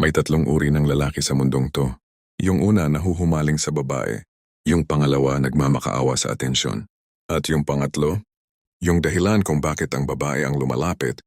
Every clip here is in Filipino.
May tatlong uri ng lalaki sa mundong to. Yung una nahuhumaling sa babae. Yung pangalawa nagmamakaawa sa atensyon. At yung pangatlo, yung dahilan kung bakit ang babae ang lumalapit,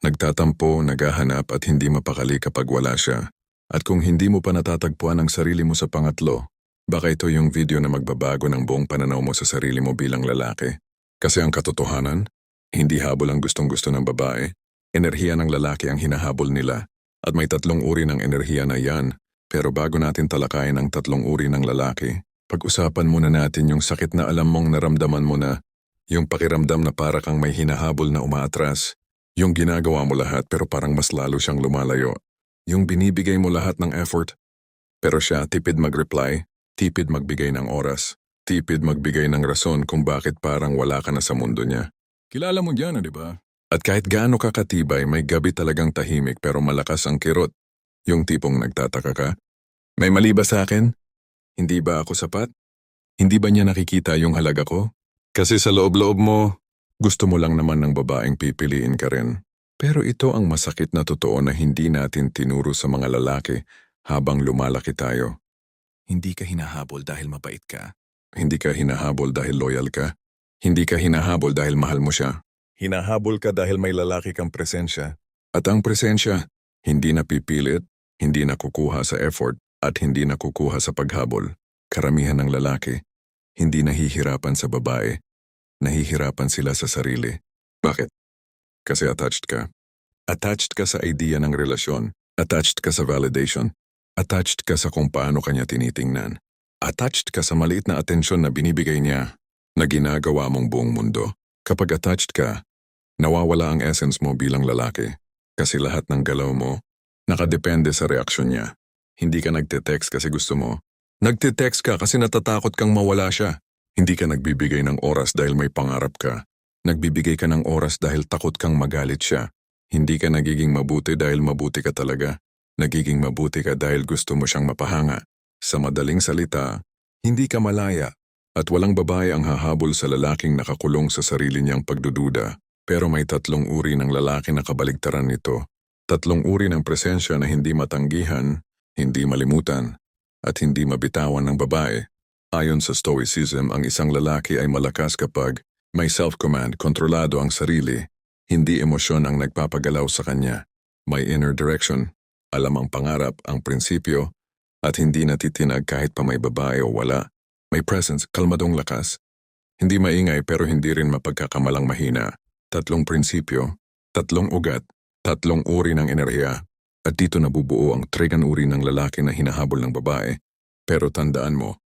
nagtatampo, naghahanap at hindi mapakali kapag wala siya. At kung hindi mo pa natatagpuan ang sarili mo sa pangatlo, baka ito yung video na magbabago ng buong pananaw mo sa sarili mo bilang lalaki. Kasi ang katotohanan, hindi habol ang gustong-gusto ng babae, enerhiya ng lalaki ang hinahabol nila. At may tatlong uri ng enerhiya na yan. Pero bago natin talakayin ang tatlong uri ng lalaki, pag-usapan muna natin yung sakit na alam mong naramdaman mo na, yung pakiramdam na para kang may hinahabol na umaatras, yung ginagawa mo lahat pero parang mas lalo siyang lumalayo, yung binibigay mo lahat ng effort, pero siya tipid mag-reply, tipid magbigay ng oras, tipid magbigay ng rason kung bakit parang wala ka na sa mundo niya. Kilala mo yan, di ba? At kahit gaano ka katibay, may gabi talagang tahimik pero malakas ang kirot. Yung tipong nagtataka ka. May mali ba sa akin? Hindi ba ako sapat? Hindi ba niya nakikita yung halaga ko? Kasi sa loob-loob mo, gusto mo lang naman ng babaeng pipiliin ka rin. Pero ito ang masakit na totoo na hindi natin tinuro sa mga lalaki habang lumalaki tayo. Hindi ka hinahabol dahil mabait ka. Hindi ka hinahabol dahil loyal ka. Hindi ka hinahabol dahil mahal mo siya. Hinahabol ka dahil may lalaki kang presensya. At ang presensya, hindi napipilit, hindi nakukuha sa effort, at hindi nakukuha sa paghabol. Karamihan ng lalaki, hindi nahihirapan sa babae. Nahihirapan sila sa sarili. Bakit? Kasi attached ka. Attached ka sa idea ng relasyon. Attached ka sa validation. Attached ka sa kung paano kanya tinitingnan. Attached ka sa maliit na atensyon na binibigay niya na ginagawa mong buong mundo. Kapag attached ka, nawawala ang essence mo bilang lalaki. Kasi lahat ng galaw mo, nakadepende sa reaksyon niya. Hindi ka nagte-text kasi gusto mo. Nagte-text ka kasi natatakot kang mawala siya. Hindi ka nagbibigay ng oras dahil may pangarap ka. Nagbibigay ka ng oras dahil takot kang magalit siya. Hindi ka nagiging mabuti dahil mabuti ka talaga. Nagiging mabuti ka dahil gusto mo siyang mapahanga. Sa madaling salita, hindi ka malaya at walang babae ang hahabol sa lalaking nakakulong sa sarili niyang pagdududa. Pero may tatlong uri ng lalaki na kabaligtaran nito. Tatlong uri ng presensya na hindi matanggihan, hindi malimutan, at hindi mabitawan ng babae. Ayon sa Stoicism, ang isang lalaki ay malakas kapag may self-command, kontrolado ang sarili, hindi emosyon ang nagpapagalaw sa kanya. May inner direction, alam ang pangarap, ang prinsipyo, at hindi natitinag kahit pa may babae o wala. May presence, kalmadong lakas. Hindi maingay pero hindi rin mapagkakamalang mahina. Tatlong prinsipyo, tatlong ugat, tatlong uri ng enerhiya. At dito nabubuo ang trigan uri ng lalaki na hinahabol ng babae. Pero tandaan mo,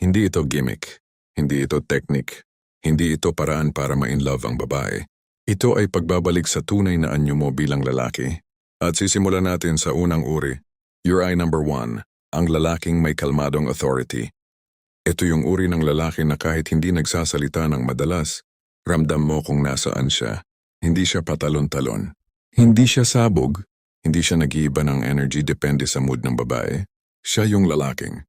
hindi ito gimmick, hindi ito technique, hindi ito paraan para ma-inlove ang babae. Ito ay pagbabalik sa tunay na anyo mo bilang lalaki. At sisimulan natin sa unang uri. Your eye number one, ang lalaking may kalmadong authority. Ito yung uri ng lalaki na kahit hindi nagsasalita ng madalas, ramdam mo kung nasaan siya. Hindi siya patalon-talon. Hindi siya sabog. Hindi siya nag-iiba ng energy depende sa mood ng babae. Siya yung lalaking.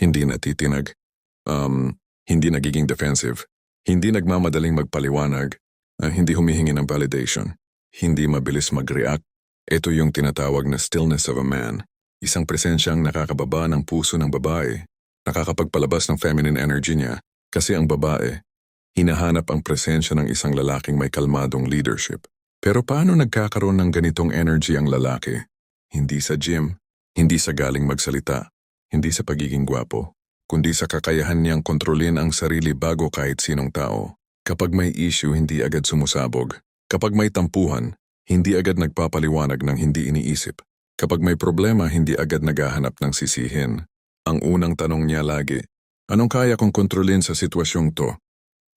Hindi natitinag. Um, hindi nagiging defensive. Hindi nagmamadaling magpaliwanag. ah, hindi humihingi ng validation. Hindi mabilis mag-react. Ito yung tinatawag na stillness of a man. Isang presensyang nakakababa ng puso ng babae nakakapagpalabas ng feminine energy niya kasi ang babae, hinahanap ang presensya ng isang lalaking may kalmadong leadership. Pero paano nagkakaroon ng ganitong energy ang lalaki? Hindi sa gym, hindi sa galing magsalita, hindi sa pagiging gwapo, kundi sa kakayahan niyang kontrolin ang sarili bago kahit sinong tao. Kapag may issue, hindi agad sumusabog. Kapag may tampuhan, hindi agad nagpapaliwanag ng hindi iniisip. Kapag may problema, hindi agad naghahanap ng sisihin. Ang unang tanong niya lagi, anong kaya kong kontrolin sa sitwasyong to?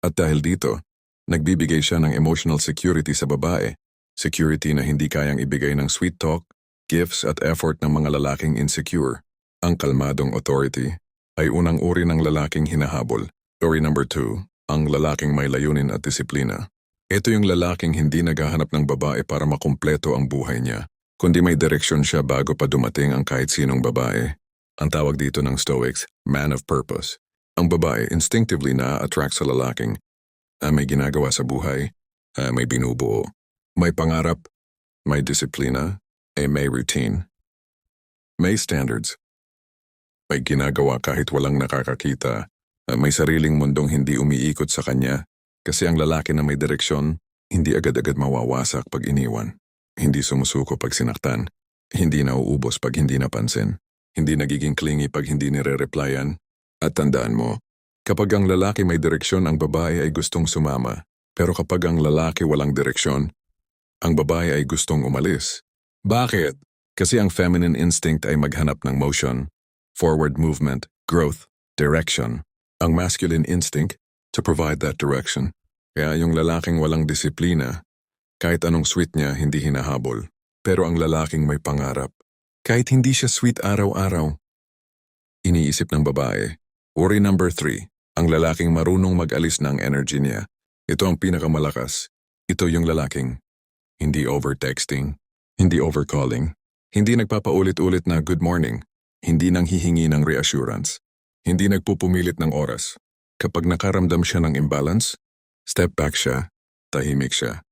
At dahil dito, nagbibigay siya ng emotional security sa babae, security na hindi kayang ibigay ng sweet talk, gifts at effort ng mga lalaking insecure. Ang kalmadong authority ay unang uri ng lalaking hinahabol. Story number two, ang lalaking may layunin at disiplina. Ito yung lalaking hindi naghahanap ng babae para makumpleto ang buhay niya, kundi may direksyon siya bago pa dumating ang kahit sinong babae. Ang tawag dito ng Stoics, man of purpose. Ang babae instinctively na-attract sa lalaking ah, may ginagawa sa buhay, ah, may binubuo, may pangarap, may disiplina, eh may routine. May standards. May ginagawa kahit walang nakakakita. Uh, May sariling mundong hindi umiikot sa kanya. Kasi ang lalaki na may direksyon, hindi agad-agad mawawasak pag iniwan. Hindi sumusuko pag sinaktan. Hindi nauubos pag hindi napansin. Hindi nagiging clingy pag hindi nire-replyan. At tandaan mo, kapag ang lalaki may direksyon, ang babae ay gustong sumama. Pero kapag ang lalaki walang direksyon, ang babae ay gustong umalis. Bakit? Kasi ang feminine instinct ay maghanap ng motion, forward movement, growth, direction. Ang masculine instinct to provide that direction. Kaya yung lalaking walang disiplina, kahit anong sweet niya hindi hinahabol. Pero ang lalaking may pangarap, kahit hindi siya sweet araw-araw. Iniisip ng babae. Worry number three, ang lalaking marunong mag-alis ng energy niya. Ito ang pinakamalakas. Ito yung lalaking. Hindi over-texting, hindi over-calling, hindi nagpapaulit-ulit na good morning, hindi nang hihingi ng reassurance, hindi nagpupumilit ng oras. Kapag nakaramdam siya ng imbalance, step back siya, tahimik siya.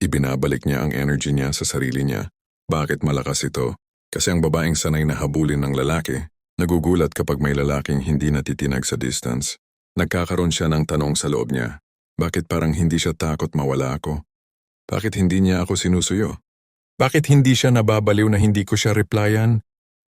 Ibinabalik niya ang energy niya sa sarili niya. Bakit malakas ito? Kasi ang babaeng sanay na habulin ng lalaki, nagugulat kapag may lalaking hindi natitinag sa distance. Nagkakaroon siya ng tanong sa loob niya. Bakit parang hindi siya takot mawala ako? Bakit hindi niya ako sinusuyo? Bakit hindi siya nababaliw na hindi ko siya replyan?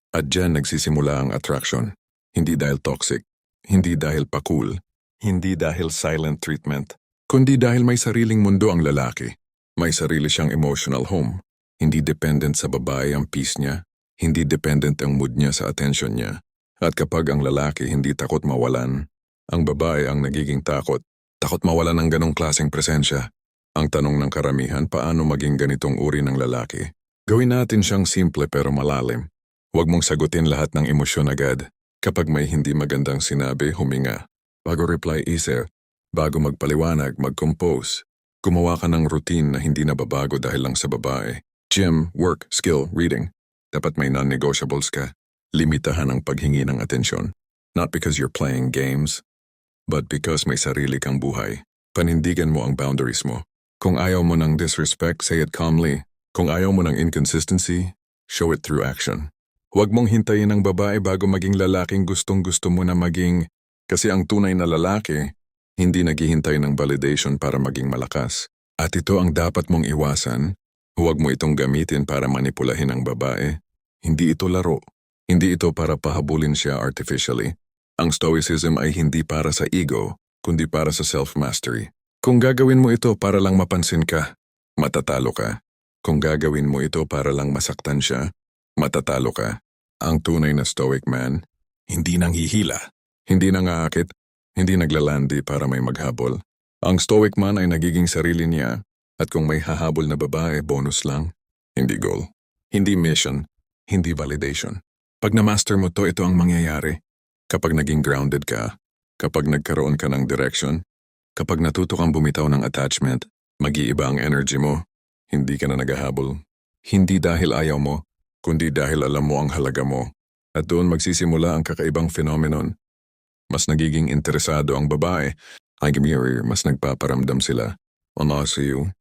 At dyan nagsisimula ang attraction. Hindi dahil toxic, hindi dahil pa-cool, hindi dahil silent treatment, kundi dahil may sariling mundo ang lalaki. May sarili siyang emotional home. Hindi dependent sa babae ang peace niya, hindi dependent ang mood niya sa attention niya. At kapag ang lalaki hindi takot mawalan, ang babae ang nagiging takot. Takot mawalan ng ganong klaseng presensya. Ang tanong ng karamihan, paano maging ganitong uri ng lalaki? Gawin natin siyang simple pero malalim. Huwag mong sagutin lahat ng emosyon agad. Kapag may hindi magandang sinabi, huminga. Bago reply isip, bago magpaliwanag, mag-compose. Gumawa ka ng routine na hindi nababago dahil lang sa babae. Gym, work, skill, reading. Dapat may non-negotiables ka. Limitahan ang paghingi ng atensyon. Not because you're playing games, but because may sarili kang buhay. Panindigan mo ang boundaries mo. Kung ayaw mo ng disrespect, say it calmly. Kung ayaw mo ng inconsistency, show it through action. Huwag mong hintayin ng babae bago maging lalaking gustong gusto mo na maging kasi ang tunay na lalaki, hindi naghihintay ng validation para maging malakas. At ito ang dapat mong iwasan. Huwag mo itong gamitin para manipulahin ang babae. Hindi ito laro. Hindi ito para pahabulin siya artificially. Ang stoicism ay hindi para sa ego, kundi para sa self-mastery. Kung gagawin mo ito para lang mapansin ka, matatalo ka. Kung gagawin mo ito para lang masaktan siya, matatalo ka. Ang tunay na stoic man, hindi nang hihila, hindi nang aakit, hindi naglalandi para may maghabol. Ang stoic man ay nagiging sarili niya at kung may hahabol na babae, bonus lang. Hindi goal. Hindi mission. Hindi validation. Pag na-master mo to, ito ang mangyayari. Kapag naging grounded ka, kapag nagkaroon ka ng direction, kapag natuto kang bumitaw ng attachment, mag-iiba ang energy mo. Hindi ka na naghahabol. Hindi dahil ayaw mo, kundi dahil alam mo ang halaga mo. At doon magsisimula ang kakaibang phenomenon. Mas nagiging interesado ang babae. Like mirror, mas nagpaparamdam sila. Sa you.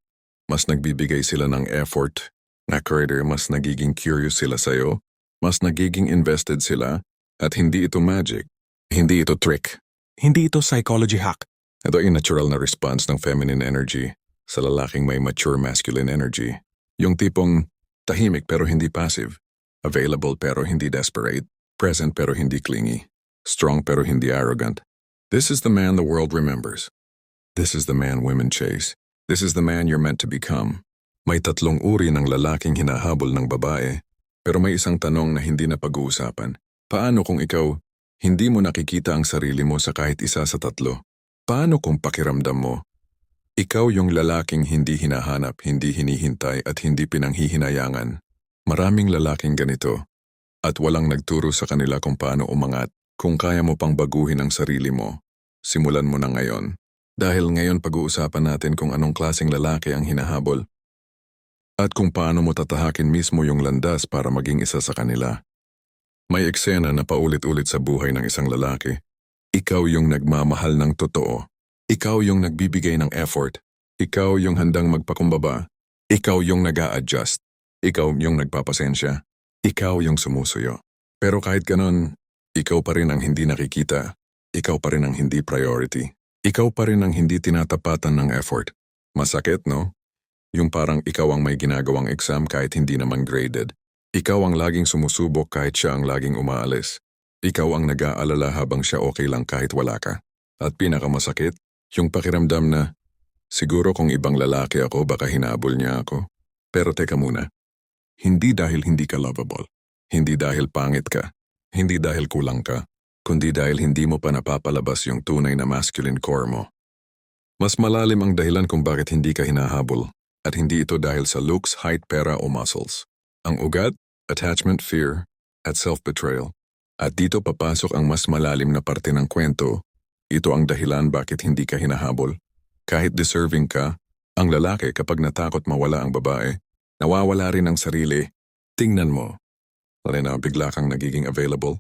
Mas nagbibigay sila ng effort. Na creator, mas nagiging curious sila sa'yo. Mas nagiging invested sila. At hindi ito magic. Hindi ito trick. Hindi ito psychology hack. Ito ay natural na response ng feminine energy sa lalaking may mature masculine energy. Yung tipong tahimik pero hindi passive. Available pero hindi desperate. Present pero hindi clingy. Strong pero hindi arrogant. This is the man the world remembers. This is the man women chase. This is the man you're meant to become. May tatlong uri ng lalaking hinahabol ng babae, pero may isang tanong na hindi na pag-uusapan. Paano kung ikaw, hindi mo nakikita ang sarili mo sa kahit isa sa tatlo? Paano kung pakiramdam mo? Ikaw yung lalaking hindi hinahanap, hindi hinihintay at hindi pinanghihinayangan. Maraming lalaking ganito. At walang nagturo sa kanila kung paano umangat. Kung kaya mo pang baguhin ang sarili mo, simulan mo na ngayon. Dahil ngayon pag-uusapan natin kung anong klaseng lalaki ang hinahabol. At kung paano mo tatahakin mismo yung landas para maging isa sa kanila. May eksena na paulit-ulit sa buhay ng isang lalaki. Ikaw yung nagmamahal ng totoo. Ikaw yung nagbibigay ng effort. Ikaw yung handang magpakumbaba. Ikaw yung nag adjust Ikaw yung nagpapasensya. Ikaw yung sumusuyo. Pero kahit ganon, ikaw pa rin ang hindi nakikita. Ikaw pa rin ang hindi priority. Ikaw pa rin ang hindi tinatapatan ng effort. Masakit, no? Yung parang ikaw ang may ginagawang exam kahit hindi naman graded. Ikaw ang laging sumusubok kahit siya ang laging umaalis. Ikaw ang nag-aalala habang siya okay lang kahit wala ka. At pinakamasakit, yung pakiramdam na, siguro kung ibang lalaki ako baka hinabol niya ako. Pero teka muna, hindi dahil hindi ka lovable, hindi dahil pangit ka, hindi dahil kulang ka, kundi dahil hindi mo pa napapalabas yung tunay na masculine core mo. Mas malalim ang dahilan kung bakit hindi ka hinahabol at hindi ito dahil sa looks, height, pera o muscles. Ang ugat, attachment, fear, at self-betrayal. At dito papasok ang mas malalim na parte ng kwento. Ito ang dahilan bakit hindi ka hinahabol. Kahit deserving ka, ang lalaki kapag natakot mawala ang babae, nawawala rin ang sarili. Tingnan mo. Lena, bigla kang nagiging available.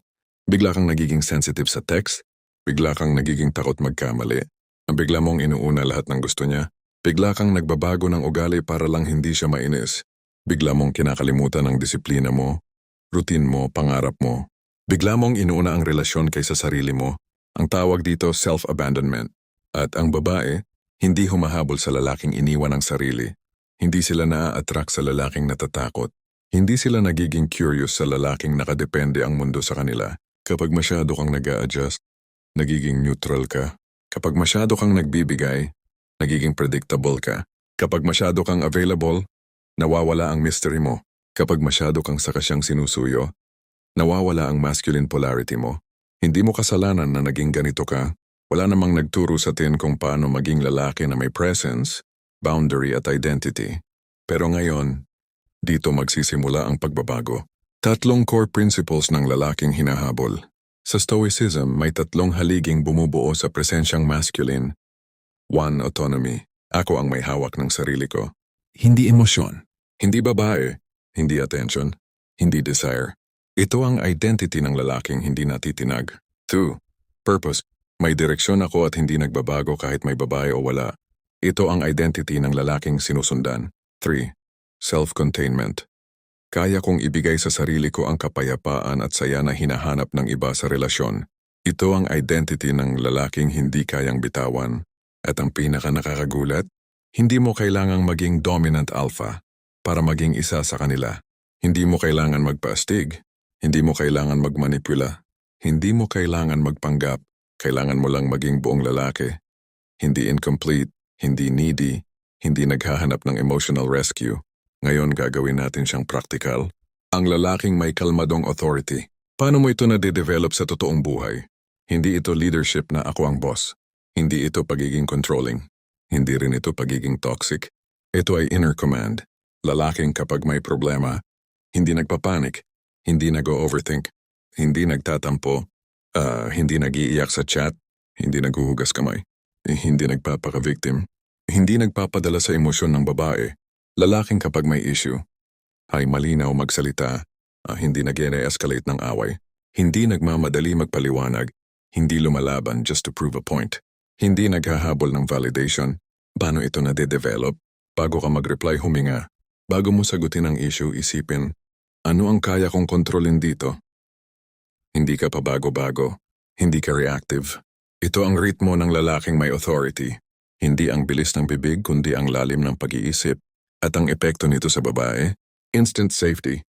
Bigla kang nagiging sensitive sa text. Bigla kang nagiging takot magkamali. Ang bigla mong inuuna lahat ng gusto niya. Bigla kang nagbabago ng ugali para lang hindi siya mainis. Bigla mong kinakalimutan ang disiplina mo, routine mo, pangarap mo. Bigla mong inuuna ang relasyon kaysa sarili mo. Ang tawag dito self-abandonment. At ang babae, hindi humahabol sa lalaking iniwan ng sarili. Hindi sila naa-attract sa lalaking natatakot. Hindi sila nagiging curious sa lalaking nakadepende ang mundo sa kanila. Kapag masyado kang nag adjust nagiging neutral ka. Kapag masyado kang nagbibigay, nagiging predictable ka. Kapag masyado kang available, nawawala ang mystery mo. Kapag masyado kang sa kasyang sinusuyo, nawawala ang masculine polarity mo. Hindi mo kasalanan na naging ganito ka. Wala namang nagturo sa tin kung paano maging lalaki na may presence, boundary at identity. Pero ngayon, dito magsisimula ang pagbabago. Tatlong core principles ng lalaking hinahabol. Sa Stoicism, may tatlong haliging bumubuo sa presensyang masculine. One, autonomy. Ako ang may hawak ng sarili ko. Hindi emosyon. Hindi babae. Hindi attention. Hindi desire. Ito ang identity ng lalaking hindi natitinag. Two, purpose. May direksyon ako at hindi nagbabago kahit may babae o wala. Ito ang identity ng lalaking sinusundan. Three, self-containment. Kaya kong ibigay sa sarili ko ang kapayapaan at saya na hinahanap ng iba sa relasyon. Ito ang identity ng lalaking hindi kayang bitawan. At ang pinaka nakakagulat, hindi mo kailangang maging dominant alpha para maging isa sa kanila. Hindi mo kailangan magpaastig. Hindi mo kailangan magmanipula. Hindi mo kailangan magpanggap. Kailangan mo lang maging buong lalaki. Hindi incomplete, hindi needy, hindi naghahanap ng emotional rescue. Ngayon gagawin natin siyang practical. Ang lalaking may kalmadong authority. Paano mo ito na-develop sa totoong buhay? Hindi ito leadership na ako ang boss. Hindi ito pagiging controlling. Hindi rin ito pagiging toxic. Ito ay inner command. Lalaking kapag may problema, hindi nagpapanik, hindi nag-overthink, hindi nagtatampo, ah, hindi nag-iiyak sa chat, hindi naghuhugas kamay, eh, hindi nagpapaka-victim, hindi nagpapadala sa emosyon ng babae, Lalaking kapag may issue, ay malinaw magsalita, ah, hindi nag escalate ng away, hindi nagmamadali magpaliwanag, hindi lumalaban just to prove a point, hindi naghahabol ng validation, paano ito na de-develop, bago ka mag-reply huminga, bago mo sagutin ang issue isipin, ano ang kaya kong kontrolin dito? Hindi ka pa bago-bago, hindi ka reactive. Ito ang ritmo ng lalaking may authority, hindi ang bilis ng bibig kundi ang lalim ng pag-iisip, at ang epekto nito sa babae, instant safety,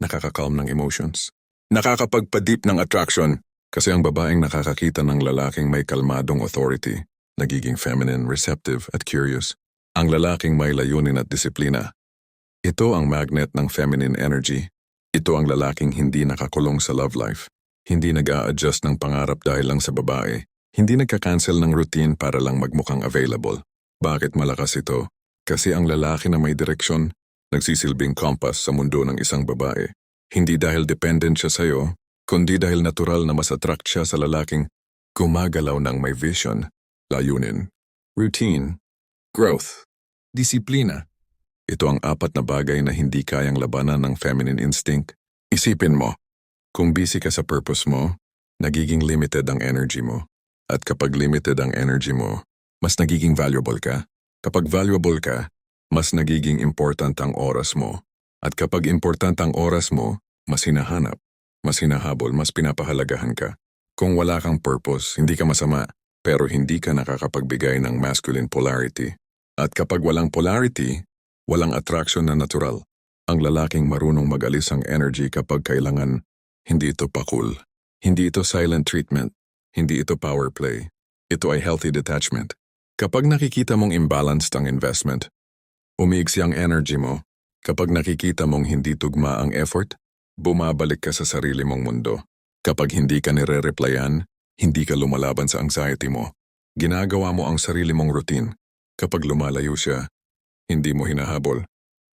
nakakakalm ng emotions, nakakapagpadip ng attraction kasi ang babaeng nakakakita ng lalaking may kalmadong authority, nagiging feminine, receptive at curious. Ang lalaking may layunin at disiplina. Ito ang magnet ng feminine energy. Ito ang lalaking hindi nakakulong sa love life. Hindi nag adjust ng pangarap dahil lang sa babae. Hindi nagka-cancel ng routine para lang magmukhang available. Bakit malakas ito? Kasi ang lalaki na may direksyon, nagsisilbing compass sa mundo ng isang babae. Hindi dahil dependent siya sa'yo, kundi dahil natural na mas attract siya sa lalaking gumagalaw ng may vision, layunin, routine, growth, disiplina. Ito ang apat na bagay na hindi kayang labanan ng feminine instinct. Isipin mo, kung busy ka sa purpose mo, nagiging limited ang energy mo. At kapag limited ang energy mo, mas nagiging valuable ka. Kapag valuable ka, mas nagiging important ang oras mo. At kapag important ang oras mo, mas hinahanap, mas hinahabol, mas pinapahalagahan ka. Kung wala kang purpose, hindi ka masama, pero hindi ka nakakapagbigay ng masculine polarity. At kapag walang polarity, walang attraction na natural. Ang lalaking marunong magalis ang energy kapag kailangan, hindi ito pakul. Hindi ito silent treatment. Hindi ito power play. Ito ay healthy detachment. Kapag nakikita mong imbalanced ang investment, umiiksi ang energy mo, kapag nakikita mong hindi tugma ang effort, bumabalik ka sa sarili mong mundo. Kapag hindi ka nire-replyan, hindi ka lumalaban sa anxiety mo. Ginagawa mo ang sarili mong routine. Kapag lumalayo siya, hindi mo hinahabol.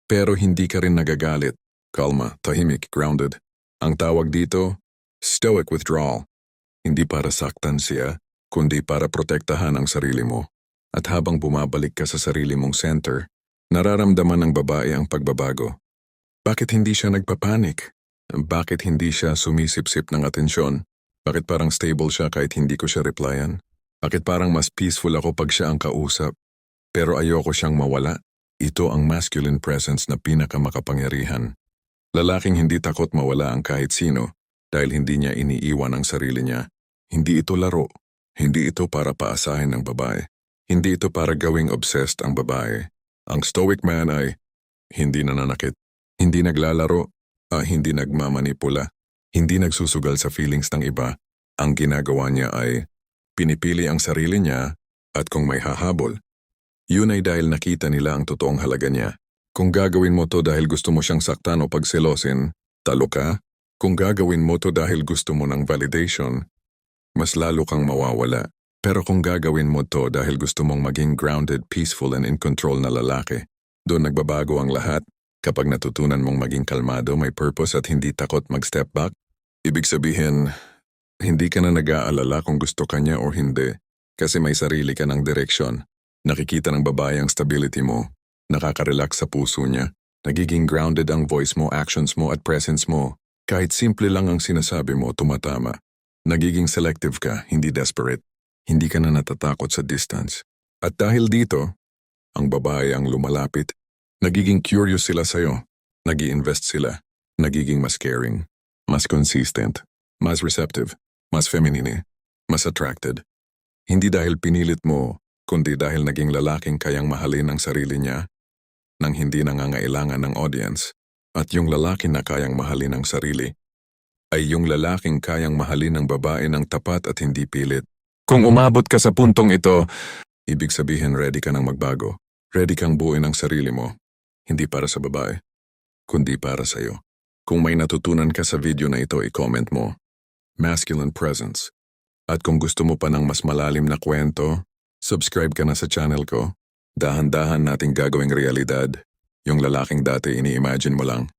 Pero hindi ka rin nagagalit. Kalma, tahimik, grounded. Ang tawag dito, stoic withdrawal. Hindi para saktan siya, kundi para protektahan ang sarili mo. At habang bumabalik ka sa sarili mong center, nararamdaman ng babae ang pagbabago. Bakit hindi siya nagpapanik? Bakit hindi siya sumisipsip ng atensyon? Bakit parang stable siya kahit hindi ko siya replyan? Bakit parang mas peaceful ako pag siya ang kausap? Pero ayoko siyang mawala. Ito ang masculine presence na pinakamakapangyarihan. Lalaking hindi takot mawala ang kahit sino dahil hindi niya iniiwan ang sarili niya. Hindi ito laro. Hindi ito para paasahin ng babae. Hindi ito para gawing obsessed ang babae. Ang stoic man ay hindi nananakit, hindi naglalaro, ah, hindi nagmamanipula, hindi nagsusugal sa feelings ng iba. Ang ginagawa niya ay pinipili ang sarili niya at kung may hahabol, yun ay dahil nakita nila ang totoong halaga niya. Kung gagawin mo to dahil gusto mo siyang saktan o pagselosin, talo ka. Kung gagawin mo to dahil gusto mo ng validation, mas lalo kang mawawala. Pero kung gagawin mo to dahil gusto mong maging grounded, peaceful, and in control na lalaki, doon nagbabago ang lahat. Kapag natutunan mong maging kalmado, may purpose at hindi takot mag-step back, ibig sabihin, hindi ka na nag-aalala kung gusto ka niya o hindi kasi may sarili ka ng direksyon. Nakikita ng babae ang stability mo, nakaka-relax sa puso niya, nagiging grounded ang voice mo, actions mo at presence mo. Kahit simple lang ang sinasabi mo, tumatama. Nagiging selective ka, hindi desperate. Hindi ka na natatakot sa distance. At dahil dito, ang babae ang lumalapit. Nagiging curious sila sa'yo. nag invest sila. Nagiging mas caring, mas consistent, mas receptive, mas feminine, mas attracted. Hindi dahil pinilit mo, kundi dahil naging lalaking kayang mahalin ang sarili niya nang hindi nangangailangan ng audience. At yung lalaki na kayang mahalin ang sarili ay yung lalaking kayang mahalin ng babae ng tapat at hindi pilit. Kung umabot ka sa puntong ito, ibig sabihin ready ka nang magbago. Ready kang buuin ang sarili mo. Hindi para sa babae, kundi para sa'yo. Kung may natutunan ka sa video na ito, i-comment mo. Masculine Presence. At kung gusto mo pa ng mas malalim na kwento, subscribe ka na sa channel ko. Dahan-dahan nating gagawing realidad. Yung lalaking dati ini-imagine mo lang.